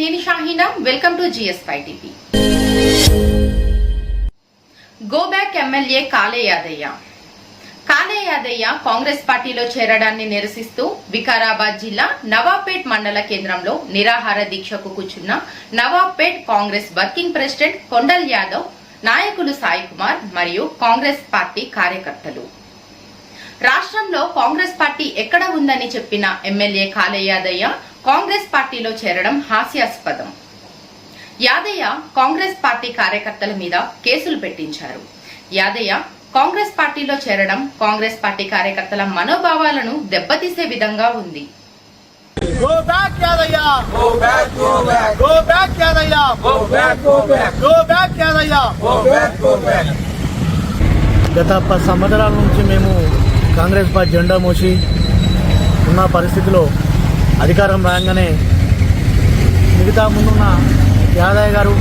నేను GS five TV. Go back MLA Kale Yadaiah. Kale Yadaiah Congress పార్టీలో చేరడాన్ని నిరసిస్తూ వికారాబాద్ జిల్లా నవాబ్పేట్ మండల కేంద్రంలో నిరాహార దీక్షకు కూర్చున్న Nawabpet Congress working president Kondal Yadav నాయకులు సాయి కుమార్ మరియు కాంగ్రెస్ పార్టీ కార్యకర్తలు. రాష్ట్రంలో కాంగ్రెస్ పార్టీ ఎక్కడ ఉందని చెప్పిన ఎమ్మెల్యే కాలే యాదయ్య కాంగ్రెస్ పార్టీలో చేరడం హాస్యాస్పదం యాదయ్య కాంగ్రెస్ పార్టీ కార్యకర్తల మీద కేసులు పెట్టించారు యాదయ్య కాంగ్రెస్ పార్టీలో చేరడం కాంగ్రెస్ పార్టీ కార్యకర్తల మనోభావాలను దెబ్బతీసే విధంగా ఉంది Go back, Yadaya! Go back, go back, Go back, Yadaya! go back, go back, Go back, Yadaya! go back, go back. గత పది సంవత్సరాల నుంచి మేము కాంగ్రెస్ పార్టీ జెండా మోసి ఉన్న పరిస్థితిలో అధికారం రాగానే మిగతా ముందున్న యాదయ్య గారు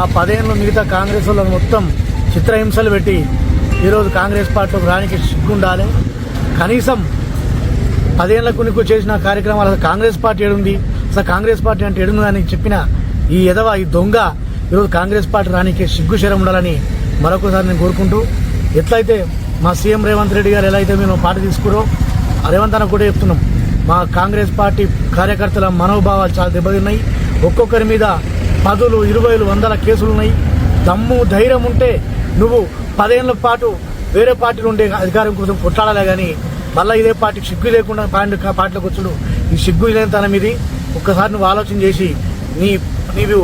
ఆ పదేళ్ళు మిగతా కాంగ్రెస్ వాళ్ళని మొత్తం చిత్రహింసలు పెట్టి ఈరోజు కాంగ్రెస్ పార్టీలోకి రానికి సిగ్గుండాలి కనీసం పదేళ్ళకు కొనుక్కు చేసిన కార్యక్రమాలు అసలు కాంగ్రెస్ పార్టీ ఏడుంది? అసలు కాంగ్రెస్ పార్టీ అంటే ఏడుంది అని చెప్పిన ఈ ఎదవ ఈ దొంగ ఈరోజు కాంగ్రెస్ పార్టీ రానికి సిగ్గు శరం ఉండాలని మరొకసారి నేను కోరుకుంటూ ఎట్లయితే మా సీఎం రేవంత్ రెడ్డి గారు ఎలా అయితే మేము పాట తీసుకురో రేవంత్ అన్న కూడా చెప్తున్నాం. మా కాంగ్రెస్ పార్టీ కార్యకర్తల మనోభావాలు చాలా దెబ్బతిన్నాయి. ఒక్కొక్కరి మీద పదులు ఇరవైలు వందల కేసులు ఉన్నాయి దమ్ము ధైర్యం ఉంటే నువ్వు పదేళ్ళ పాటు వేరే పార్టీలు ఉండే అధికారం కోసం కొట్లాడాలే కానీ మళ్ళీ ఇదే పార్టీకి సిగ్గు లేకుండా పార్టీ పార్టీలోకి వచ్చుడు ఈ సిగ్గు లేనితనం ఇది ఒక్కసారి నువ్వు ఆలోచన చేసి నీ నీవు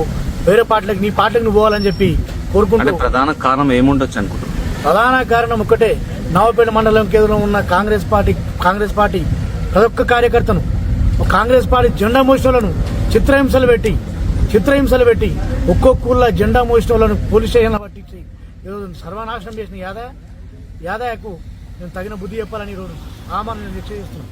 వేరే పార్టీలకు నీ పార్టీకి నువ్వు పోవాలని చెప్పి కోరుకుంటూ ప్రధాన కారణం ఏముండొచ్చు అనుకుంటున్నాను ప్రధాన కారణం ఒకటే నవపేట మండలం కేంద్రంలో ఉన్న కాంగ్రెస్ పార్టీ కాంగ్రెస్ పార్టీ ప్రతి ఒక్క కార్యకర్తను కాంగ్రెస్ పార్టీ జెండా మోసినోళ్ళను చిత్రహింసలు పెట్టి చిత్రహింసలు పెట్టి ఒక్కొక్క ఊళ్ళో జెండా మోసినోళ్ళను పోలీస్ స్టేషన్ పట్టించి ఈరోజు సర్వనాశనం చేసిన యాదయ్య. యాదయ్యకు నేను తగిన బుద్ధి చెప్పాలని ఈరోజు ఆమెను నేను నిశ్చయిస్తున్నాను.